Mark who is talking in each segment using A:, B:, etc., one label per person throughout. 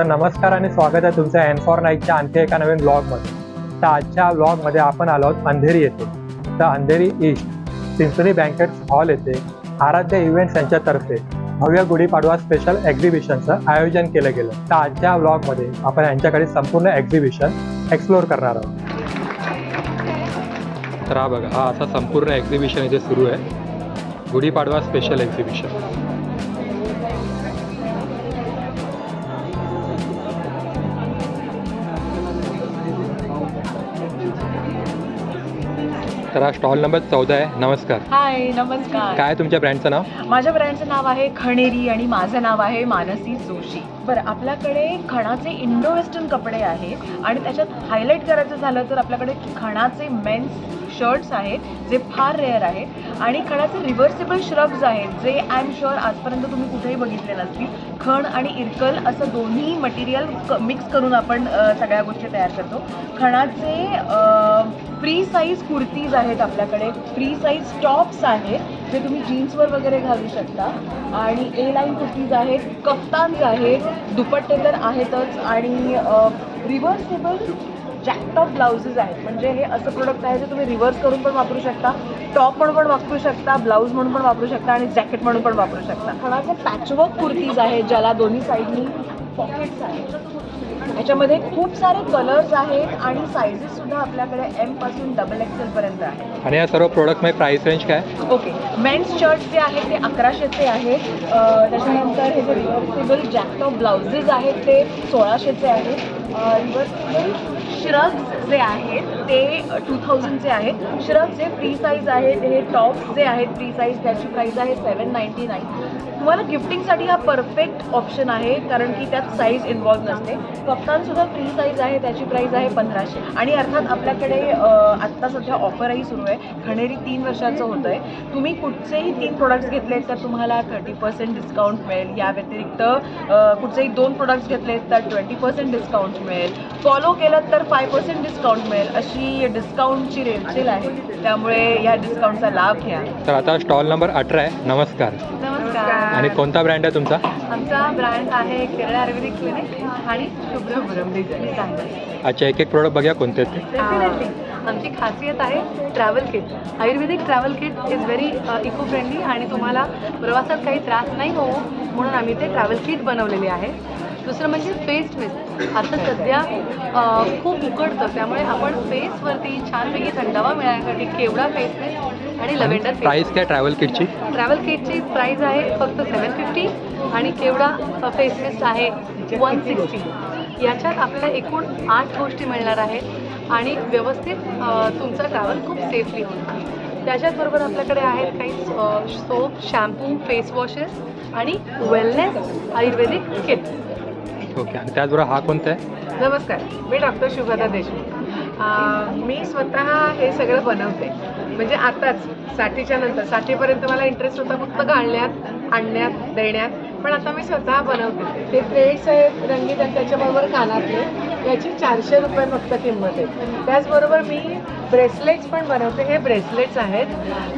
A: तर नमस्कार आणि स्वागत आहे तुमच्या एन फॉर नाईटच्या आणखी एका नवीन ब्लॉगमध्ये तर आजच्या ब्लॉगमध्ये आपण आलो आहोत अंधेरी येथे. तर Andheri east symphony banquet hall येथे आराध्य इव्हेंट्स यांच्यातर्फे भव्य गुढीपाडवा स्पेशल एक्झिबिशनचं आयोजन केलं गेलं. तर आजच्या ब्लॉगमध्ये आपण यांच्याकडे संपूर्ण एक्झिबिशन एक्सप्लोअर करणार आहोत. तर हा बघा हा असा संपूर्ण एक्झिबिशन इथे सुरू आहे. गुढीपाडवा स्पेशल एक्झिबिशन तर हा स्टॉल नंबर चौदा आहे. नमस्कार.
B: हाय नमस्कार.
A: काय तुमच्या ब्रँडचं नाव?
B: माझ्या ब्रँडचं नाव आहे खणेरी आणि माझं नाव आहे मानसी जोशी. बरं आपल्याकडे खणाचे इंडो वेस्टर्न कपडे आहेत आणि त्याच्यात हायलाईट करायचं झालं तर आपल्याकडे खणाचे मेन्स शर्ट्स आहेत जे फार रेअर आहेत. आणि खणाचे रिव्हर्सिबल श्रग्स आहेत जे आय एम शुअर आजपर्यंत तुम्ही कुठेही बघितले नसतील. खण आणि इरकल असं दोन्ही मटेरियल मिक्स करून आपण सगळ्या गोष्टी तयार करतो. खणाचे फ्री साईज कुर्तीज आहेत आपल्याकडे. फ्री साईज टॉप्स आहेत जे तुम्ही जीन्सवर वगैरे घालू शकता. आणि ए लाईन कुर्तीज आहेत कप्तान्स आहेत दुपट्टे तर आहेतच. आणि रिव्हर्सेबल जॅकटॉप ब्लाउजेस आहेत. म्हणजे हे असं प्रोडक्ट आहे जे तुम्ही रिव्हर्स करून पण वापरू शकता. टॉप म्हणून पण वापरू शकता ब्लाऊज म्हणून पण वापरू शकता आणि जॅकेट म्हणून पण वापरू शकता. खणाचे पॅचवर्क कुर्तीज आहेत ज्याला दोन्ही साईडनी पॉकेट्स आहेत. याच्यामध्ये खूप सारे कलर्स आहेत आणि सायझेस सुद्धा आपल्याकडे एमपासून डबल एक्सेल पर्यंत आहेत.
A: आणि या सर्व प्रोडक्टमध्ये प्राइस रेंज काय?
B: ओके. मेन्स शर्ट्स जे आहेत ते अकराशेचे आहेत. अं, त्याच्यानंतर हे जे रिव्हर्सिबल जॅकटॉप ब्लाउजेस आहेत ते सोळाशेचे आहेत. रिव्हर्सिबल श्रग्स जे आहेत ते टू थाउजंडचे आहेत श्रग्स जे फ्री साईज आहेत हे टॉप्स जे आहेत फ्री साईज त्याची प्राईज आहे सेवन नाईन्टी नाईन तुम्हाला गिफ्टिंगसाठी हा परफेक्ट ऑप्शन आहे कारण की त्यात साईज इन्वॉल्व नसते. कप्तानसुद्धा फ्री साईज आहे त्याची प्राईस आहे पंधराशे. आणि अर्थात आपल्याकडे आत्ता सध्या ऑफरही सुरू आहे. खणेरी तीन वर्षाचं होतं आहे तुम्ही कुठचेही तीन प्रोडक्ट्स घेतलेत तर तुम्हाला थर्टी पर्सेंट डिस्काउंट मिळेल. या व्यतिरिक्त कुठचेही दोन प्रोडक्ट्स घेतलेत तर ट्वेंटी पर्सेंट डिस्काउंट मिळेल. फॉलो केलं तर फाय पर्सेंट डिस्काउंट मिळेल. अशी डिस्काउंटची रेलचेल आहे. त्यामुळे या डिस्काउंटचा लाभ घ्या.
A: तर आता स्टॉल नंबर अठरा आहे. नमस्कार.
B: नमस्कार.
A: आणि कोणता ब्रँड आहे तुमचा?
B: आमचा ब्रँड आहे केरळ आयुर्वेदिक क्लिनिक आणि शुभ्रभरम डिझाईन
A: अच्छा एक एक प्रोडक्ट बघूया कोणते ते.
C: आमची खासियत आहे travel kit Ayurvedic travel kit is very eco friendly आणि तुम्हाला प्रवासात काही त्रास नाही हो म्हणून आम्ही ते ट्रॅव्हल किट बनवलेले आहे. दुसरं म्हणजे फेस मिस्ट आता सध्या खूप उकडतं. त्यामुळे आपण फेसवरती छानपैकी थंडावा मिळण्यासाठी केवढा फेस मिस्ट आणि लव्हेंडर फेस
A: प्राइस काय ट्रॅव्हल किटची
C: ट्रॅव्हल किटची प्राईस आहे फक्त सेवन फिफ्टी आणि केवढा फेस मिस्ट आहे वन सिक्स्टी याच्यात आपल्याला एकूण आठ गोष्टी मिळणार आहेत आणि व्यवस्थित तुमचा ट्रॅव्हल खूप सेफली होईल. त्याच्याचबरोबर आपल्याकडे आहेत काही सोप शॅम्पू फेस वॉशेस आणि वेलनेस आयुर्वेदिक किट
A: ओके आणि त्याचबरोबर हा कोणता आहे?
D: नमस्कार मी डॉक्टर शुभदा देशमुख. अं, मी स्वतः हे सगळं बनवते. म्हणजे आताच साठीच्या नंतर साठीपर्यंत मला इंटरेस्ट होता फक्त घालण्यात आणण्यात देण्यात पण आता मी स्वतः बनवते. ते थ्रेड्स आहेत रंगीत आणि त्याच्याबरोबर कानातले याची चारशे रुपये फक्त किंमत आहे. त्याचबरोबर मी ब्रेसलेट्स पण बनवते. हे ब्रेसलेट्स आहेत.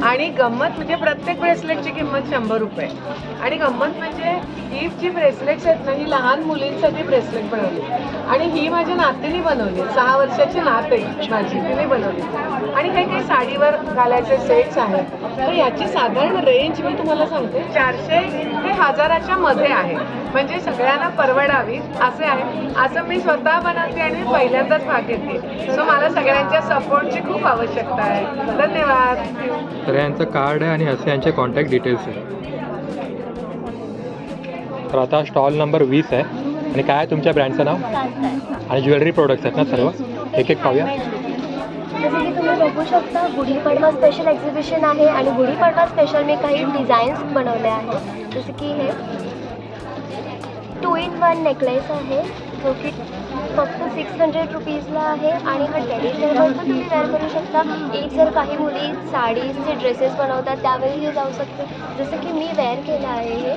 D: आणि गंमत म्हणजे प्रत्येक ब्रेसलेटची किंमत शंभर रुपये. आणि गंमत म्हणजे ही जी ब्रेसलेट्स आहेत ना ही लहान मुलींसाठी ब्रेसलेट बनवली. आणि ही माझ्या नातीने बनवली. सहा वर्षाची नात आहे माझी. तिने बनवली. आणि काही काही साडीवर घालायचे सेट्स आहेत. तर याची साधारण रेंज मी तुम्हाला सांगते. चारशे ते हजाराच्या मध्ये आहे. म्हणजे सगळ्यांना परवडावी असे आहे. असं मी स्वतः बनवते आणि मी पहिल्यांदाच भाग घेते. सो मला सगळ्यांच्या सपोर्टची खूप आवश्यकता आहे. धन्यवाद.
A: तर यांचं कार्ड आहे आणि असे यांचे कॉन्टॅक्ट डिटेल्स आहे. तर आता स्टॉल नंबर वीस आहे. आणि काय आहे तुमच्या ब्रँडचं नाव? आणि ज्वेलरी प्रोडक्ट्स आहेत ना सर्व? एक एक पाहूया.
E: तुम्ही बघू शकता गुढीपाडवा स्पेशल एक्झिबिशन आहे आणि गुढीपाडवा स्पेशल मी काही डिझाईन्स बनवले आहेत. जसं की हे टू इन वन नेकलेस आहे जो की फक्त सिक्स हंड्रेड रुपीजला आहे आणि हा ट्रेडिशनल पण तुम्ही वेअर करू शकता. एक जर काही मुली साडीचे ड्रेसेस बनवतात त्यावेळी हे जाऊ शकते. जसं की मी वेअर केलं आहे हे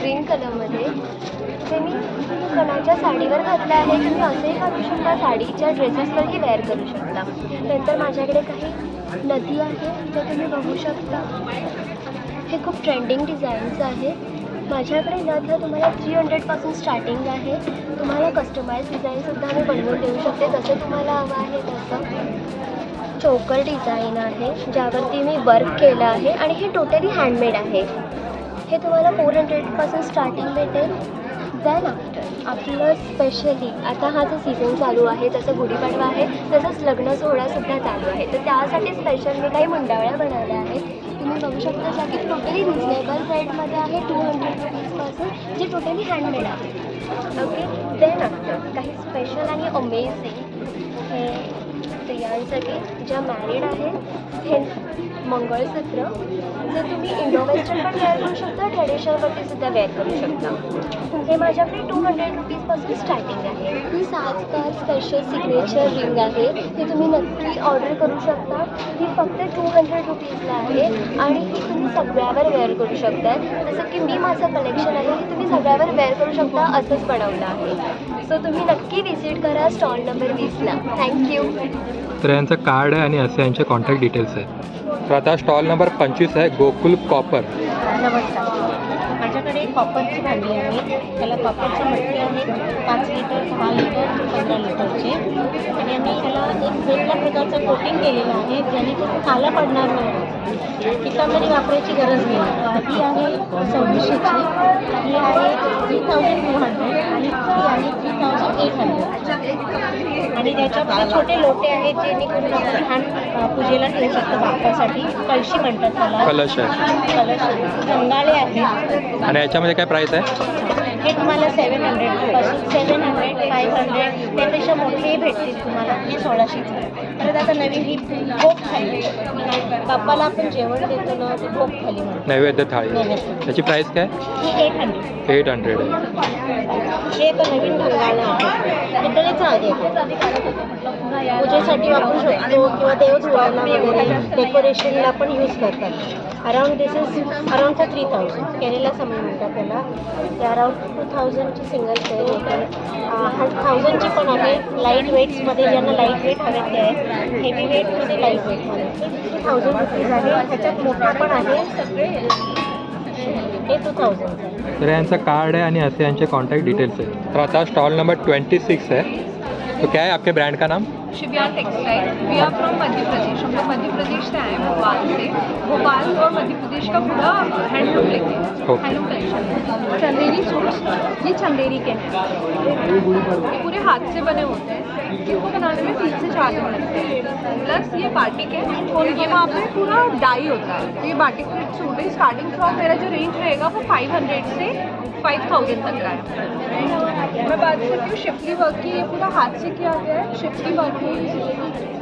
E: ग्रीन कलरमध्ये जे मी कणाच्या साडीवर घातलं आहे तुम्ही असंही घालू शकता. साडीच्या ड्रेसेसवरही वेअर करू शकता. नंतर माझ्याकडे काही नदी आहे त्या तुम्ही बघू शकता. हे खूप ट्रेंडिंग डिझाईन्स आहे. माझ्याकडे नथ तुम्हाला थ्री हंड्रेडपासून स्टार्टिंग आहे. तुम्हाला कस्टमाइज डिझाईनसुद्धा मी बनवून देऊ शकते. जसं तुम्हाला हवं आहे तसं. चोकर डिझाईन आहे ज्यावरती मी वर्क केलं आहे. आणि हे टोटली हँडमेड आहे. हे तुम्हाला फोर हंड्रेडपासून स्टार्टिंग भेटेल देन आफ्टर आपलं स्पेशली आता हा जो सीझन चालू आहे जसं गुढीपाडवा आहे तसंच लग्न सोहळासुद्धा चालू आहे. तर त्यासाठी स्पेशल मी काही मंडावळ्या बनवल्या आहेत. तुम्ही बघू शकता ज्या की टोटली रिजनेबल रेटमध्ये आहे टू हंड्रेड रुपीजपासून जे टोटली हँडमेड आहे. ओके देन आफ्टर काही स्पेशल आणि अमेझिंग हे स्त्रियांसाठी ज्या मॅरिड आहेत हे मंगळसूत्र. जे तुम्ही इंडो वेस्टर्न पण वेअर करू शकता ट्रेडिशनलवरती सुद्धा वेअर करू शकता. हे माझ्याकडे टू हंड्रेड रुपीजपासून स्टार्टिंग आहे. ही साजकार स्पेशल सिग्नेचर रिंग आहे. हे तुम्ही नक्की ऑर्डर करू शकता. ही फक्त टू हंड्रेड रुपीजला आहे आणि ही तुम्ही सगळ्यावर वेअर करू शकता. जसं की मी माझं कलेक्शन आहे हे तुम्ही सगळ्यावर वेअर करू शकता असंच बनवलं आहे. सो तुम्ही नक्की विजिट करा स्टॉल नंबर वीसला. थँक्यू
A: तर यांचं कार्ड आहे आणि असे यांचे कॉन्टॅक्ट डिटेल्स आहेत. तर आता स्टॉल नंबर पंचवीस आहे गोकुल कॉपर.
F: नमस्कार. माझ्याकडे कॉपरची भांडी आहे. त्याला कॉपरचे मटके आहेत पाच लिटर सहा लिटर पंधरा लिटरचे आणि आम्ही त्याला एक वेगळ्या प्रकारचं कोटिंग केलेलं आहे जेणेकरून काला पडणार नाही. पितांबरी वापरायची गरज नाही. ही आहे सव्वीसशेची. ही आहे थ्री थाउजंड टू हंड्रेड आणि ही आहे थ्री थाउजंड एट हंड्रेड आणि त्याच्यामध्ये छोटे लोटे आहेत जेणेकरून आपण अ, पूजेला ठेवू शकतो बाप्पासाठी. कळशी म्हणतात त्याला.
A: कलश आहे.
F: कलश. गंगाळे आहेत
A: आणि याच्यामध्ये काय प्राईस आहे?
F: हे तुम्हाला seven hundred seven hundred five hundred त्यापेक्षा मोठेही भेटतील तुम्हाला म्हणजे हे सोळाशेचे. परत आता नवीन ही कोक थाली बाप्पाला आपण जेवण देतो ना ते म्हणतो
A: नैवेद्य थाळी.
F: नैवेद्य.
A: त्याची प्राईस काय?
F: ही एट हंड्रेड
A: एट हंड्रेड आहे.
F: हे आता नवीन गंगाळं आहे. आहे पूजेसाठी वापरू शकतो किंवा देव धुवायला वगैरे. डेकोरेशनला पण यूज करतात. Around this is around for three thousand केलेला समय म्हणतात त्याला ते अराउंड टू थाउजंडची सिंगल सेल येते थाउजंडची पण आहे. लाइट वेट्समध्ये ज्यांना लाइट वेट हवे ते आहे. हेवी वेटमध्ये लाइट वेटमध्ये टू थाउजंड रुपीज आहे. ह्याच्यात मोठा पण आहे. हे टू थाउजंडचं आहे
A: तर यांचं कार्ड है आणि असे यांचे कॉन्टैक्ट डिटेल्स है तो आता स्टॉल नंबर ट्वेंटी सिक्स है तो क्या है आपके ब्रांड का नाम?
G: Shivaya textile we are from Madhya Pradesh. हम लोग मध्य प्रदेश से आए हैं भोपाल से भोपाल और मध्य प्रदेश का पूरा
A: handloom.
G: Handloom collection Chanderi suits ये चंदेरी के हैं ये पूरे हाथ से बने होते. हैं इनको बनाने में तीन से चार दिन लगते हैं। प्लस ये बाटिक है और ये वहाँ पे पूरा डाई होता है। तो ये बाटिक प्रिंट सूट है स्टार्टिंग फ्रॉम मेरा जो रेंज रहेगा वो फाइव हंड्रेड से फाइव थाउज़ेंड तक का है। मैं बात करती हूँ शिफ्टी वर्क की, ये पूरा हाथ से किया गया है। शिफ्टी वर्क में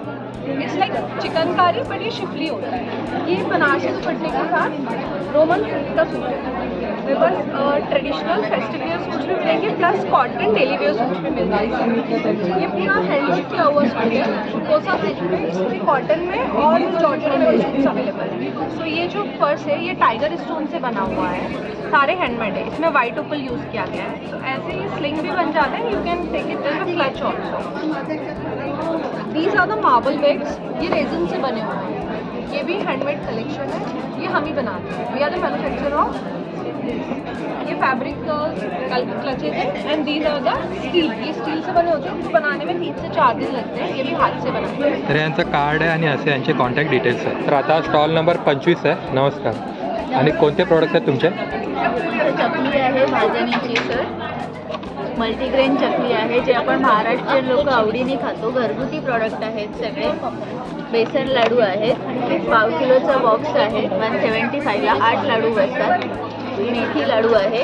G: इट्स लाइक चिकनकारी बट ये शिफली होता है। ये बनारसी दुपट्टे के साथ रोमन का सूट है। मेरे पास ट्रेडिशनल फेस्टिव वेयर सूट भी मिलेंगे plus cotton daily wear suit भी मिल जाएँगे ये पूरा हैंडवर्क किया हुआ सूट है। कोसा सिल्क में कॉटन में और जॉर्जेट में अवेलेबल है। सो ये जो पर्स है, ये टाइगर स्टोन से बना हुआ है। सारे हैंडमेड है। इसमें वाइट ओपल यूज़ किया गया है। तो ऐसे ये स्लिंग भी बन जाता है। You can take it as clutch also these are the marble beads ये रेजन से बने हुए हैं। ये भी हैंडमेड कलेक्शन है। ये हम ही बनाते हैं। We are the manufacture of ये फैब्रिक क्लचेज है। And these are the steel ये स्टील से बने होते हैं। उनको बनाने में तीन से चार दिन लगते हैं। ये भी हाथ से बनाते हैं।
A: तर यांचं कार्ड आहे आणि असे यांचे कॉन्टॅक्ट डिटेल्स आहेत तर आता स्टॉल नंबर पंचवीस आहे. नमस्कार. आणि कोणते प्रोडक्ट आहेत तुमचे?
H: चकली आहे भाजणीची सर मल्टीग्रेन चकली आहे जे आपण महाराष्ट्रीयन लोक आवडीने खातो. घरगुती प्रॉडक्ट आहेत सगळे. बेसन लाडू आहेत. पाव किलोचा बॉक्स आहे. वन सेवन्टी फायला आठ लाडू बसतात. मेथी लाडू आहे.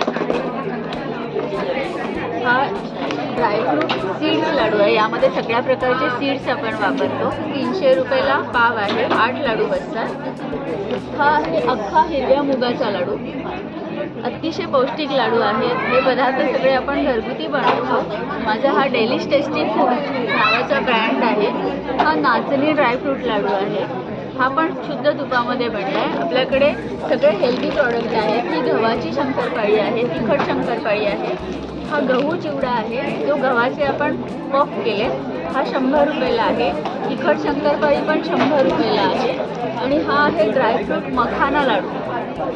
H: हा ड्रायफ्रूट सीड्स लाडू आहे. यामध्ये सगळ्या प्रकारचे सीड्स आपण वापरतो. तीनशे रुपयाला पाव आहे. आठ लाडू बसतात. हा आहे अख्खा हिरव्या मुगाचा लाडू. अतिशय पौष्टिक लाडू आहेत. हे पदार्थ सगळे आपण घरगुती बनवतो माझा हा डेलिश टेस्टी फूड नावाचा ब्रँड आहे. हा नाचणी ड्रायफ्रूट लाडू आहे. हा पण शुद्ध तुपामध्ये बनला आहे आपल्याकडे सगळे हेल्दी प्रॉडक्ट आहेत. ही गव्हाची शंकरपाळी आहे तिखट शंकरपाळी आहे. हा गहू चिवडा आहे. जो गव्हाचे आपण पफ केले हा शंभर रुपयाला आहे. तिखट शंकरपाळी पण शंभर रुपयाला आहे. आणि हा आहे ड्रायफ्रूट मखाना लाडू.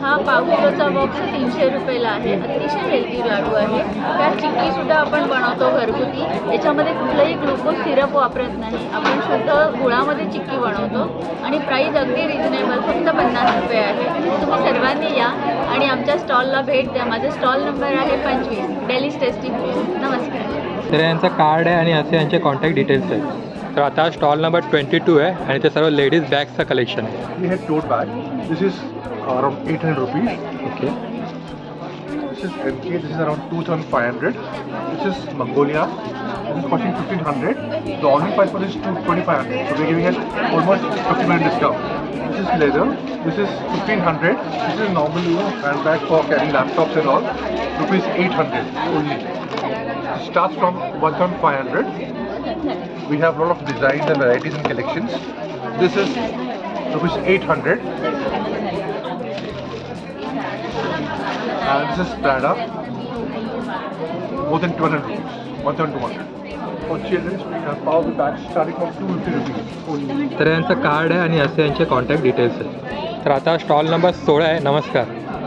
H: हा पाव किलोचा बॉक्स तीनशे रुपयाला आहे. अतिशय हेल्दी लाडू आहे. त्यात चिक्कीसुद्धा आपण बनवतो घरगुती. याच्यामध्ये कुठलंही ग्लुकोज सिरप वापरत नाही. आपण शुद्ध गुळामध्ये चिक्की बनवतो. आणि प्राईस अगदी रिजनेबल फक्त पन्नास रुपये आहे. तुम्ही सर्वांनी या आणि आमच्या स्टॉलला भेट द्या. माझा स्टॉल नंबर आहे पंचवीस. डेलीज टेस्टी फूड नमस्कार.
A: तर यांचं कार्ड आहे आणि असे यांचे कॉन्टॅक्ट डिटेल्स आहेत. तर आता स्टॉल नंबर ट्वेंटी टू आहे आणि ते सर्व लेडीज बॅगचं कलेक्शन आहे.
I: We have tote bag. Around 800 rupees.
A: Okay.
I: This is MK. This is around 2,500. This is Mongolia. This is costing 1,500. The only price for this is 2,500. So we're giving it almost 50% discount. This is leather. This is 1,500. This is normal you know, handbag for carrying laptops and all. Rupees 800 only. It starts from 1,500. We have a lot of designs and varieties and collections. This is rupees 800. And this is Prada. More than 200 rupees. 1,200. For children, we have power bags starting from 250 rupees only.
A: तर यांचं card आहे आणि असे यांचे contact details आहेत तर आता stall number सोळा आहे नमस्कार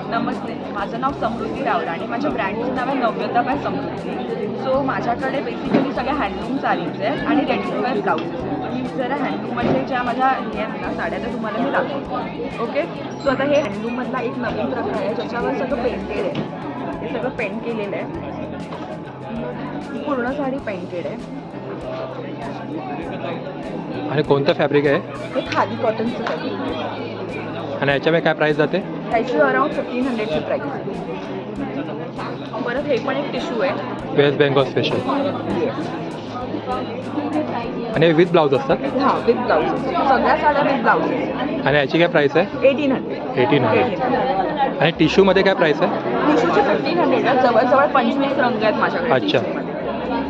J: नमस्ते माझं नाव समृद्धी रावरा आणि माझ्या ब्रँडचं नाव आहे नव्यता बाय समृद्धी सो माझ्याकडे बेसिकली सगळ्या हँडलूम साडीज आहेत आणि रेडी टू वेअर ब्लाउजेस आहेत मी जरा हँडलूममध्ये ज्या माझ्या हे आहेत ना साड्या त्या तुम्हाला मी दाखवतो. ओके सो आता हे हँडलूममधला एक नवीन प्रकार आहे ज्याच्यावर सगळं पेंटेड आहे. हे सगळं पेंट केलेलं आहे. पूर्ण साडी पेंटेड आहे.
A: आणि कोणतं फॅब्रिक आहे?
J: हे खादी कॉटनचं साडी
A: आणि याच्यामध्ये काय प्राईस जाते?
J: त्याची अराउंड फिफ्टीन हंड्रेडची प्राईस परत हे पण एक टिश्यू आहे.
A: वेस्ट बेंगॉल स्पेशल आणि विथ ब्लाऊज असतात?
J: हां विथ ब्लाउजेस सगळ्या साड्या विथ ब्लाउजेस
A: आणि याची काय प्राईस आहे?
J: एटीन हंड्रेड
A: एटीन हंड्रेड आणि टिश्यूमध्ये काय प्राईस आहे?
J: फिफ्टीन हंड्रेड जवळजवळ पंचवीस रंग आहेत माझ्याकडे
A: अच्छा.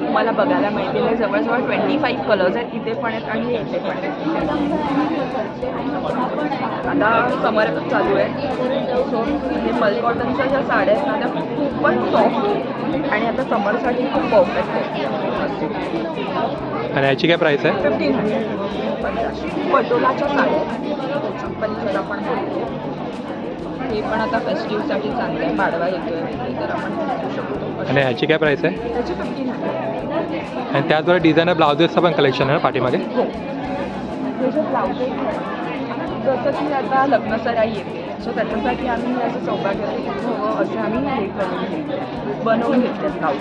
J: तुम्हाला बघायला मिळतील. हे जवळजवळ ट्वेंटी फाईव्ह कलर्स आहेत. इथे पण आहेत आणि इथे पण आहेत. आता समर चालू आहे. सो हे मल कॉटनच्या ज्या साड्या आहेत ना त्या खूपच सॉफ्ट आणि आता समरसाठी खूप परफेक्ट आहे
A: आणि याची काय प्राईस आहे?
J: फिफ्टीन हंड्रेड पटोलाच्या साड्या आपण बोलतो हे पण आता फेस्टिवसाठी चांगलं आहे. पाडवा येतोय. तर आपण शकतो.
A: आणि याची काय प्राईस आहे?
J: त्याची फिफ्टीन हंड्रेड
A: आणि त्याचबरोबर डिझायनर ब्लाउजेसचं पण कलेक्शन आहे ना पाठीमागे?
J: हो. हे जसं की आता लग्नसराई येते. सो त्याच्यासाठी आम्ही असं सौभाग्याचं हवं असं आम्ही हे करून घेतलं बनवून ब्लाउज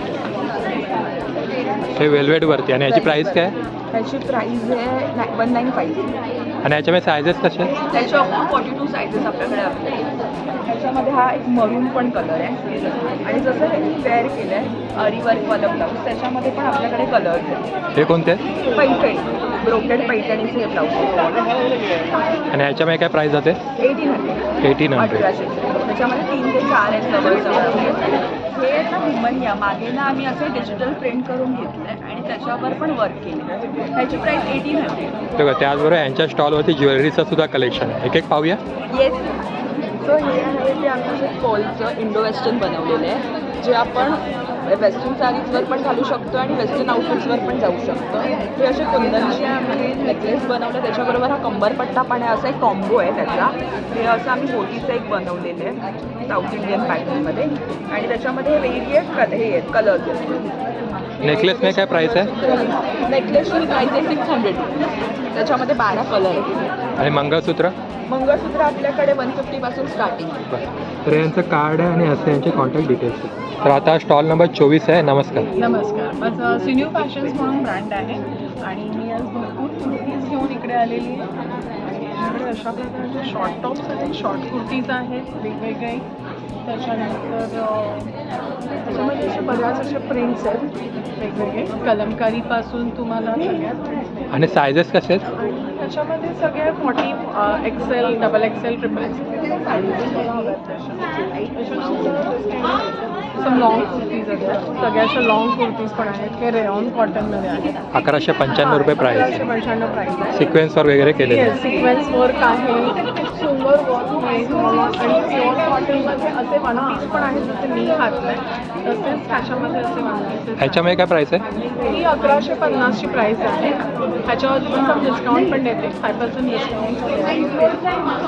A: हे वेल्वेटवरती आणि याची प्राईस काय?
J: त्याची प्राईज आहे वन नाईन फाईव्ह
A: आणि याच्यामध्ये सायझेस कसे आहेत?
J: त्याचे up to forty two sizes आपल्याकडे त्याच्यामध्ये हा एक मरून पण कलर आहे. आणि जसं हे पेअर केलं आहे अरिवर्कवाला ब्लाऊज त्याच्यामध्ये पण आपल्याकडे कलर्स आहेत.
A: हे कोणते
J: पैठणी ब्रोकेड पैठणीचे हे ब्लाऊज
A: आणि याच्यामध्ये काय प्राईस जाते?
J: एटीन हंड्रेड
A: एटीन हंड्रेड
J: त्याच्यामध्ये तीन ते चार आहेत जवळजवळ हे ना हिमनिया मागे ना आम्ही असं डिजिटल प्रिंट करून घेतलं आणि त्याच्यावर पण वर्क केलं त्याची प्राईस एटीन हंड्रेड
A: बघा त्याचबरोबर यांच्या स्टॉलवरती ज्वेलरीचं सुद्धा कलेक्शन एक एक पाहूया.
J: येस सो हे आहे ते आमचं कोलचं इंडो वेस्टर्न बनवलेलं आहे जे आपण वेस्टर्न साडीजवर पण घालू शकतो आणि वेस्टर्न आउटफिट्सवर पण जाऊ शकतो. हे असे कुंदनचे आम्ही नेकलेस बनवलं. त्याच्याबरोबर हा कंबरपट्टा पण आहे. असा एक कॉम्बो आहे त्याचा. हे असं आम्ही मोतीचं एक बनवलेलं आहे. साऊथ इंडियन पॅटर्नमध्ये आणि त्याच्यामध्ये वेगवेगळे कल हे आहेत कलर्स आहेत.
A: नेकलेसमध्ये काय प्राईस आहे
J: नेकलेसची प्राईस आहे सिक्स हंड्रेड त्याच्यामध्ये बारा कलर आहेत.
A: आणि मंगळसूत्र?
J: मंगळसूत्र आपल्याकडे वन फिफ्टीपासून स्टार्टिंग
A: तर यांचं कार्ड आहे आणि असे यांचे कॉन्टॅक्ट डिटेल्स तर आता स्टॉल नंबर चोवीस आहे. नमस्कार.
K: नमस्कार. माझं सिन्यू फॅशन्स म्हणून ब्रँड आहे. आणि मी आज भरपूर कुर्तीज घेऊन इकडे आलेली आहे. आणि माझ्याकडे अशा प्रकारचे शॉर्ट टॉप्स आहेत शॉर्ट कुर्तीज आहेत वेगवेगळे. त्याच्यानंतर त्याच्यामध्ये असे बऱ्याच असे प्रिंट्स आहेत वेगवेगळे. कलमकारीपासून तुम्हाला prints.
A: आणि सायझेस कसे आहेत?
K: आणि त्याच्यामध्ये सगळे forty XL double XL triple XL sizes some long kurtis आहेत सगळ्या अशा लॉंग कुर्तीज पण आहेत हे रेऑन कॉटनमध्ये आहेत
A: अकराशे पंच्याण्णव रुपये प्राईस
K: अकराशे पंच्याण्णव प्राईस आहे
A: सिक्वेन्सवर वगैरे केलेले आहे.
K: सिक्वेन्स वर्क आहे सुंदर वर्क मिळेल तुम्हाला आणि प्युअर कॉटनमध्ये असे वन पीस पण आहेत जसे मी घातलं आहे तसेच ह्याच्यामध्ये असे
A: काय प्राईस आहे?
K: ही अकराशे पन्नासची प्राईस आहे. ह्याच्यावरती मी सम डिस्काउंट पण देते. फाय पर्सेंट डिस्काउंट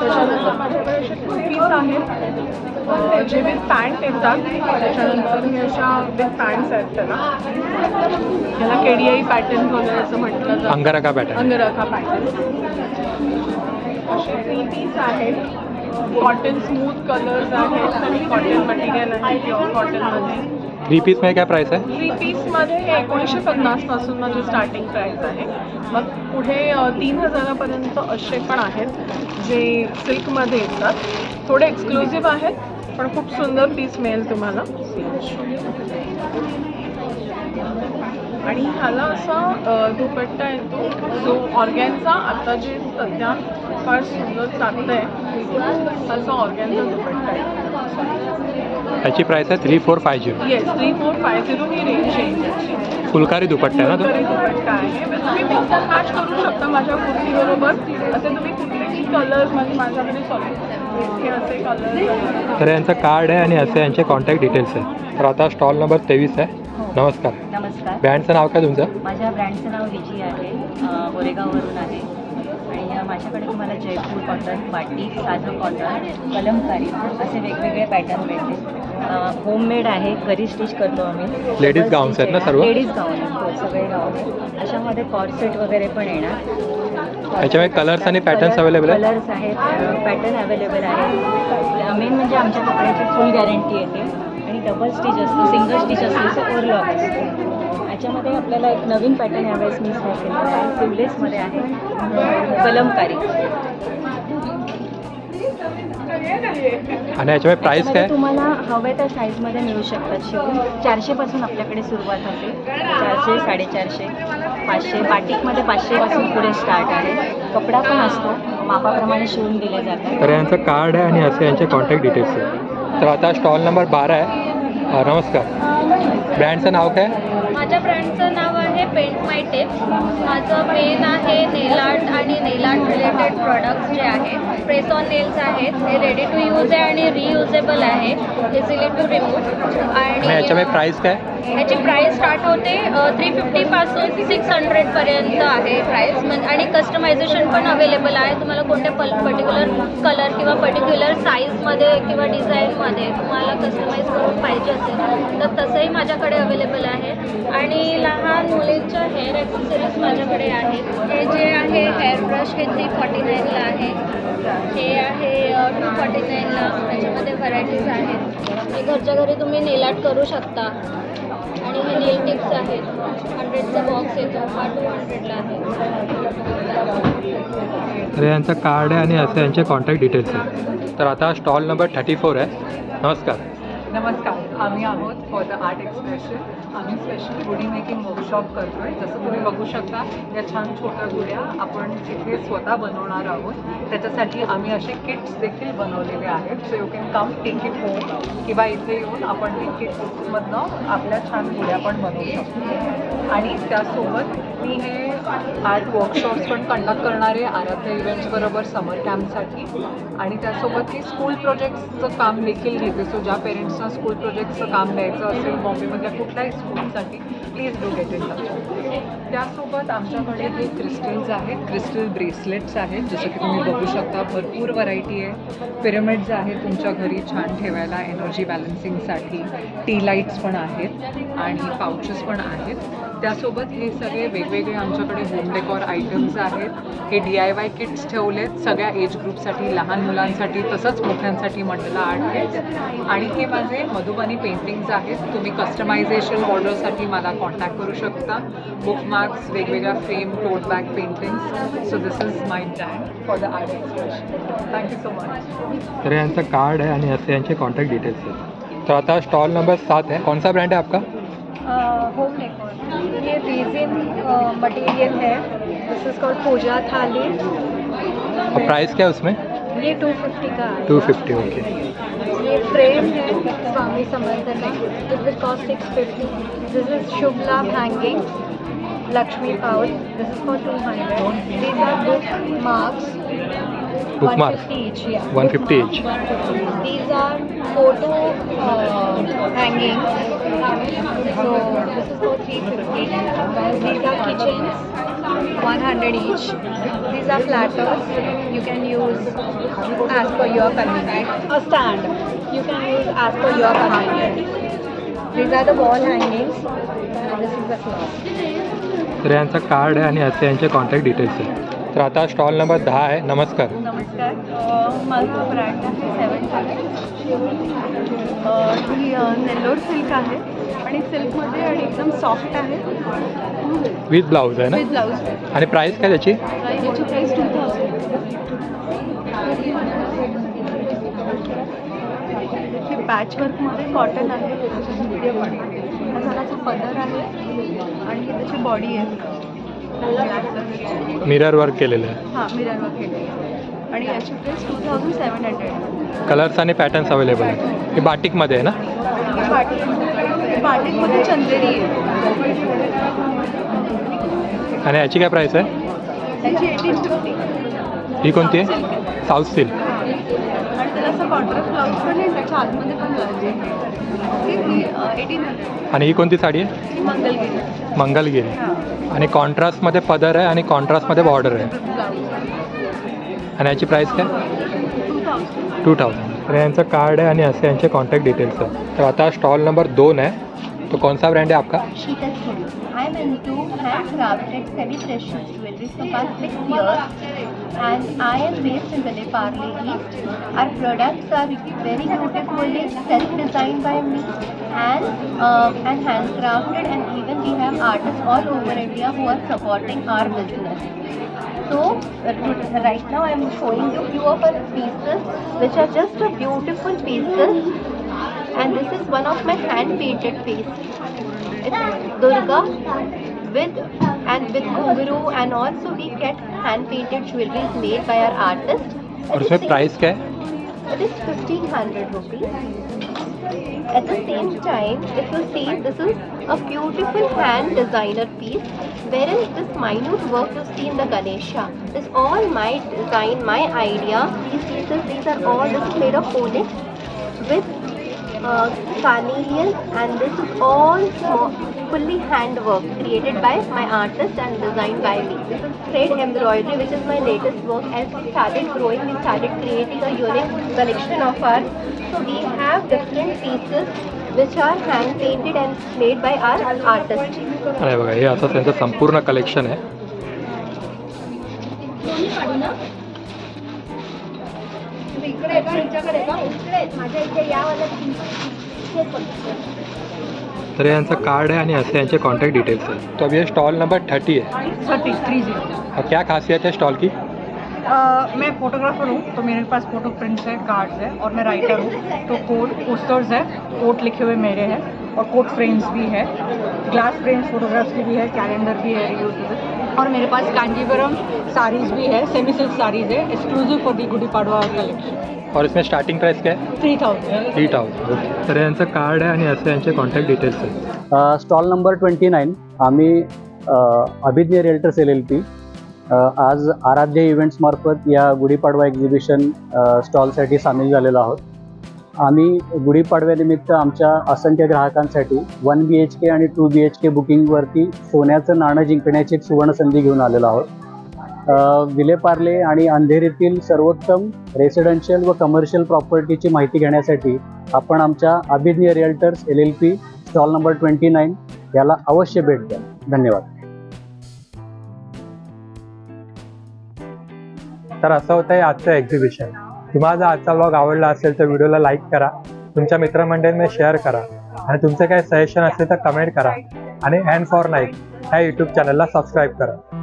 K: त्याच्यानंतर माझ्याकडे असे कुर्तीज आहेत. जे विथ पॅन्ट येतात. त्याच्यानंतर हे अशा विथ पॅन्ट्स आहेत त्याला. ह्याला केडीआई पॅटर्न वगैरे असं म्हटलं जातं.
A: अंगारा का पॅटर्न
K: अंगरखा पॅटर्न असे थ्री पीस आहेत. कॉटन स्मूथ कलर्स आहेत कॉटन मटेरियल आहे प्युअर कॉटनमध्ये
A: थ्री पीसमध्ये काय प्राईस आहे?
K: थ्री पीसमध्ये एकोणीसशे पन्नासपासून माझी स्टार्टिंग प्राईस आहे. मग पुढे तीन हजारापर्यंत असे पण आहेत जे सिल्कमध्ये येतात. थोडे एक्सक्लुझिव्ह आहेत पण खूप सुंदर पीस मिळेल तुम्हाला. आणि ह्याला असा दुपट्टा येतो. जो ऑर्गॅनचा आता जे सध्या फार सुंदर चालतं आहे असा ऑर्गॅनचा दुपट्टा आहे.
A: ह्याची प्राईस आहे three four five zero
K: yes three four five zero ही रेंज आहे.
A: फुलकारी दुपट्टा आहे ना तो?
K: फुलकारी दुपट्टा आहे. मग तुम्ही मिक्स अँड मॅच करू शकता माझ्या कुर्तीबरोबर असे तुम्ही कुठलेही कलर्स म्हणजे माझ्याकडे सॉरी असे कलर्स
A: तर यांचं कार्ड आहे आणि असे यांचे कॉन्टॅक्ट डिटेल्स आहे. तर आता स्टॉल नंबर तेवीस आहे. नमस्कार.
L: नमस्कार.
A: ब्रँडचं नाव काय तुमचं?
L: माझ्या ब्रँडचं नाव विजी आहे. गोरेगाववरून आहे. आणि माझ्याकडे तुम्हाला जयपूर कॉटन बाटिक साधं कॉटन कलमकारी असे वेगवेगळे पॅटर्न मिळतील. होममेड आहे घरी स्टिच करतो आम्ही.
A: Ladies gowns आहेत ना सर्व?
L: लेडीज गाऊन हो सगळे गाऊन अशामध्ये कॉर्सेट वगैरे पण येणार.
A: याच्यामध्ये colours आणि patterns available आहेत?
L: कलर्स आहेत. पॅटर्न अवेलेबल आहे मेन म्हणजे आमच्या कपड्याची फुल गॅरंटी येते. डबल स्टिच असतो सिंगल स्टिच असतो ओव्हरलॉक असतो. याच्यामध्ये आपल्याला एक नवीन पॅटर्न यावेळेस मी केलेला आहे. सिवलेसमध्ये आहे. कलमकारी.
A: आणि याच्यामध्ये प्राईस काय?
L: तुम्हाला हव्या त्या साईजमध्ये मिळू शकतात. शिवून चारशेपासून आपल्याकडे सुरुवात होते. चारशे साडेचारशे पाचशे. बाटिकमध्ये पाचशेपासून पुढे स्टार्ट आहे. कपडा पण असतो. मापाप्रमाणे शिवून दिले जातात.
A: तर यांचं कार्ड आहे आणि असे यांचे कॉन्टॅक्ट डिटेल्स आहे तर आता स्टॉल नंबर बारा आहे. नमस्कार. ब्रँडचं नाव काय?
M: माझ्या ब्रँडचं नाव आहे पेंट माय टिप्स माझं मेन आहे नेल आर्ट आणि नेल आर्ट रिलेटेड प्रॉडक्ट्स जे आहेत. प्रेस ऑन नेल्स आहेत. हे रेडी टू यूज आहे आणि रियुजेबल आहे. इझिली टू रिमूव्ह
A: आणि याच्यामध्ये प्राईस काय?
M: ह्याची प्राईस स्टार्ट होते थ्री फिफ्टीपासून सिक्स हंड्रेडपर्यंत आहे प्राईस आणि कस्टमायझेशन पण अवेलेबल आहे. तुम्हाला कोणत्या पल पर्टिक्युलर कलर किंवा पर्टिक्युलर साईजमध्ये किंवा डिझाईनमध्ये तुम्हाला कस्टमाइज करून पाहिजे असेल तर तसंही माझ्याकडे अवेलेबल आहे. आणि लहान मुलींच्या हेअर ॲक्सेसरीज माझ्याकडे आहेत. हे जे आहे हेअर ब्रश हे थ्री फॉर्टी नाईनला आहे. हे आहे टू फॉर्टी नाईनला त्याच्यामध्ये व्हरायटीज आहेत. हे घरच्या घरी तुम्ही नेल आर्ट करू शकता. आणि हे नेल टिप्स आहेत. हंड्रेडचा बॉक्स येतो. हा टू हंड्रेडला आहे.
A: तर यांचं कार्ड आहे आणि असे यांचे कॉन्टॅक्ट डिटेल्स आहे. तर आता स्टॉल नंबर थर्टी फोर आहे. नमस्कार.
N: नमस्कार आम्ही आहोत फॉर द आर्ट एक्सप्रेशन आम्ही स्पेशल गुडी मेकिंग वर्कशॉप करतो आहे जसं तुम्ही बघू शकता या छान छोट्या गुड्या आपण इथे स्वतः बनवणार आहोत त्याच्यासाठी आम्ही असे किट्स देखील बनवलेले आहेत. So you can come take it home किंवा इथे येऊन आपण ते किट्समधनं आपल्या छान गुड्या पण बनवू शकतो. आणि त्यासोबत मी हे आर्ट वर्कशॉप्स पण कंडक्ट करणारे आराध्या आराध्य इव्हेंट्सबरोबर समर कॅम्पसाठी आणि त्यासोबत मी स्कूल प्रोजेक्ट्सचं काम देखील घेते. सो ज्या पेरेंट्स पेरेंट्सना स्कूल प्रोजेक्टचं काम द्यायचं असेल बॉम्बेमधल्या कुठल्याही स्कूलसाठी please do get in touch त्यासोबत आमच्याकडे हे क्रिस्टल्स आहेत क्रिस्टल ब्रेसलेट्स आहेत जसं की तुम्ही बघू शकता भरपूर व्हरायटी आहे. पिरमिड्स आहेत तुमच्या घरी छान ठेवायला एनर्जी बॅलन्सिंगसाठी टी लाईट्स पण आहेत आणि पाउचेस पण आहेत. त्यासोबत हे सगळे वेगवेगळे आमच्याकडे होम डेकॉर आयटम्स आहेत. हे डी आय वाय किट्स ठेवलेत. सगळ्या एज ग्रुपसाठी लहान मुलांसाठी तसंच मोठ्यांसाठी मंडला आर्ट किट्स आणि हे माझे मधुबनी पेंटिंग्स आहेत. तुम्ही कस्टमायझेशन ऑर्डरसाठी मला कॉन्टॅक्ट करू शकता. बुकमार्क्स वेगवेगळ्या frame tote bag paintings so this is my brand for the art expression thank you so much
A: तर यांचं कार्ड आहे आणि असे यांचे कॉन्टॅक्ट डिटेल्स आहेत. तर आता स्टॉल नंबर सात है कौन सा ब्रांड है आपका
G: होम डेकोर ये रेजिन मटेरियल है। This is called puja thali.
A: और प्राइस क्या है उसमें?
G: ये 250 का है।
A: टू फिफ्टी ओके
G: ये फ्रेम है स्वामी समर्थ का it will cost six fifty this is Shubh Labh hanging Lakshmi pouch this is for two hundred these are bookmarks
A: Bookmark.
G: 150 each, yeah.
A: 150 each.
G: These are photo uh, hanging. So this is for 350. These are kitchens, 100 each. These are platters. You can use as per your convenience. A stand. You can use as per your convenience. These are the wall hangings. And this is the cloth.
A: तर यांचं card आहे आणि असे यांचे contact details आहे तर आता stall number दहा आहे नमस्कार
B: अ, माझं ब्रँड आहे सेवन ही अ, नेल्लोर सिल्क आहे आणि सिल्कमध्ये आणि एकदम सॉफ्ट आहे.
A: विथ ब्लाऊज आहे
B: विथ
A: ना
B: ब्लाऊज
A: आणि प्राईस काय त्याची?
B: याची प्राईस टू थाउजंड हे पॅचवर्कमध्ये कॉटन आहे. हा झालाचा पदर आहे आणि ही त्याची बॉडी आहे.
A: मिरर वर्क केलेलं आहे.
B: हां मिरर वर्क केलेली आहे. आणि याची price two thousand seven hundred
A: colours आणि पॅटर्न्स अवेलेबल आहेत. हे बाटिकमध्ये आहे ना?
B: बाटिक बाटिकमध्ये चंदेरी आहे.
A: आणि याची काय प्राईस आहे?
B: त्याची एटीन फिफ्टी
A: ही कोणती आहे? साऊथ सिल्क
B: आणि त्याला असं कॉन्ट्रास्ट ब्लाऊज पण आहे त्याच्या आतमध्ये पण ब्लाऊज आहे. ही
A: आणि ही कोणती साडी आहे?
B: मंगलगिरी.
A: मंगलगिरी. आणि कॉन्ट्रास्टमध्ये पदर आहे आणि कॉन्ट्रास्टमध्ये बॉर्डर आहे. आणि याची प्राईस काय
B: टू थाउजंड
A: टू थाउजंड तर यांचं कार्ड आहे आणि असे यांचे कॉन्टॅक्ट डिटेल्स आहे तर आता स्टॉल नंबर दोन आहे तो कौन सा ब्रँड आहे आपका
O: Sheetal Studio. I am into handcrafted semi-precious jewelry for past six years and I am based in Vile Parle East. Our products are very beautifully self-designed by me and uh, and handcrafted and even we have artists all over India who are supporting our business. So uh, to- right now I am showing you few of our pieces which are just a beautiful pieces and this is one of my hand painted piece. It's Durga with and with Ghungaru and also we get hand painted jewelry made by our artist.
A: और उसमें price क्या है
O: It is fifteen hundred rupees. At the same time, if you see, this is a beautiful hand designer piece, wherein this minute work you see in the Ganesha is all my design, my idea. These pieces, these are all this is made of onyx with uh, carnelian, and this is all fully handwork created by my artist and designed by me. This is thread embroidery, which is my latest work. As we started growing, we started creating a unique collection of art. So we have different pieces which are hand painted and made by our artist.
A: अरे बघा हे असं त्यांचं संपूर्ण collection आहे
O: इकडे का हिच्याकडे का इकडे माझ्या इथे यावाला
A: तर यांचं कार्ड है आणि असे यांचे कॉन्टैक्ट डिटेल्स है। तो अभी स्टॉल नंबर थर्टी है।
P: थर्टी थ्री ज़ीरो
A: क्या खासियत है स्टॉल की?
P: मैं फोटोग्राफर हूँ तो मेरे पास फोटो प्रिंट्स है कार्ड्स है और मैं राइटर हूँ तो कोट पोस्टर्स है कोट लिखे हुए मेरे हैं और कोट फ्रेम्स भी है ग्लास फ्रेम्स फोटोग्राफ्स की भी है कैलेंडर भी है और मेरे पास कांजीवरम साड़ीज़ भी है सेमी सिल्क साड़ीज़ है exclusive for the Gudi Padwa collection
A: और इसमें स्टार्टिंग प्राइस क्या है?
P: Three thousand
A: three thousand okay तर यांचं कार्ड आहे आणि असे यांचे कॉन्टॅक्ट डिटेल्स आहे
Q: स्टॉल नंबर ट्वेंटी नाईन आम्ही Abhigya realtors L L P आज आराध्य इव्हेंट्समार्फत या गुढीपाडवा एक्झिबिशन स्टॉलसाठी सामील झालेलो आहोत. आम्ही गुढीपाडव्यानिमित्त आमच्या असंख्य ग्राहकांसाठी वन बी एच के आणि टू बी एच के बुकिंगवरती सोन्याचं नाणं जिंकण्याची एक सुवर्ण संधी घेऊन आलेलो आहोत. विलेपार्ले आणि अंधेरीतील सर्वोत्तम रेसिडेन्शियल व कमर्शियल प्रॉपर्टीची माहिती घेण्यासाठी आपण आमच्या Abhigya realtors L L P stall number twenty nine याला अवश्य भेट द्या. धन्यवाद.
A: तर असं होतं आहे आजचं एक्झिबिशन तुम्हाला जर आजचा ब्लॉग आवडला असेल तर व्हिडिओला लाईक करा. तुमच्या मित्रमंडळींमध्ये शेअर करा. आणि तुमचं काही सजेशन असेल तर कमेंट करा. आणि हँड फॉर नाईक ह्या यूट्यूब चॅनलला सबस्क्राईब करा.